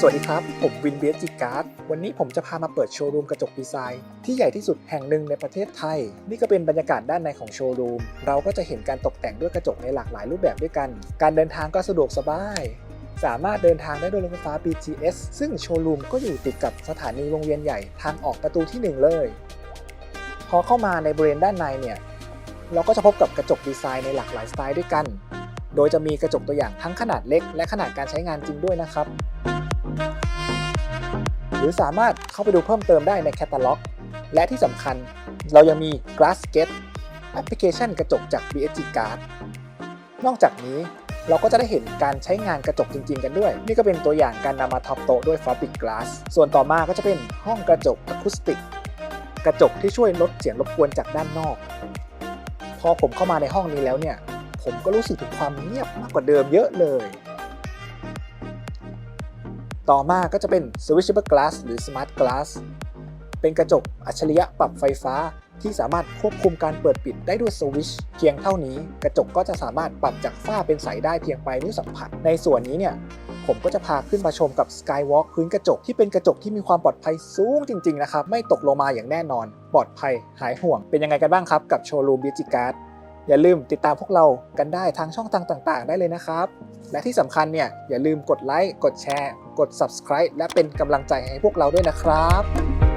สวัสดีครับ ผมวินเบียจิการ์ดวันนี้ผมจะพามาเปิดโชว์รูมกระจกดีไซน์ ที่ใหญ่ที่สุดแห่งหนึ่งในประเทศไทย นี่ก็เป็นบรรยากาศด้านในของโชว์รูม เราก็จะเห็นการตกแต่งด้วยกระจกในหลากหลายรูปแบบด้วยกัน การเดินทางก็สะดวกสบาย สามารถเดินทางได้โดยรถไฟฟ้า BTS ซึ่งโชว์รูมก็อยู่ติดกับสถานีวงเวียนใหญ่ทางออกประตูที่หนึ่งเลย พอเข้ามาในบริเวณด้านในเนี่ยเราก็จะพบกับกระจกดีไซน์ในหลากหลายสไตล์ด้วยกัน โดยจะมีกระจกตัวอย่างทั้งขนาดเล็ก และขนาดการใช้งานจริงด้วยนะครับ หรือสามารถเข้าไปดูเพิ่มเติมได้ในแคตตาล็อก และที่สำคัญเรายังมี Glass Gate แอปพลิเคชันกระจกจาก BSG Card นอกจากนี้เราก็จะได้เห็นการใช้งานกระจกจริง ๆ กันด้วย นี่ก็เป็นตัวอย่างการนำมาท็อปโต๊ะด้วย Fabric Glass ส่วนต่อมาก็จะเป็นห้องกระจกอะคูสติก กระจกที่ช่วยลดเสียงรบกวนจากด้านนอก พอผมเข้ามาในห้องนี้แล้วเนี่ย ผมก็รู้สึกถึงความเงียบมากกว่าเดิมเยอะเลย ต่อมาก็จะเป็น Switchable Glass หรือ Smart Glass เป็นกระจกอัจฉริยะปรับไฟฟ้าที่สามารถควบคุมการเปิดปิดได้ด้วยสวิชเพียงเท่านี้ กระจกก็จะสามารถปรับจากฝ้าเป็นใสได้เพียงปลายนิ้วสัมผัส ในส่วนนี้เนี่ยผมก็จะพาขึ้นมาชมกับ Skywalk พื้นกระจกที่เป็นกระจกที่มีความปลอดภัยสูงจริง ๆ นะครับ ไม่ตกลงมาอย่างแน่นอน ปลอดภัยหายห่วง เป็นยังไงกันบ้างครับกับโชว์รูมบิจิการ์ด อย่าลืมติดตามพวกเรากันได้ทางช่องทางต่าง ๆ ได้เลยนะครับ และที่สำคัญเนี่ยอย่าลืมกดไลค์กดแชร์ กด subscribe และเป็นกำลังใจให้พวกเราด้วยนะครับ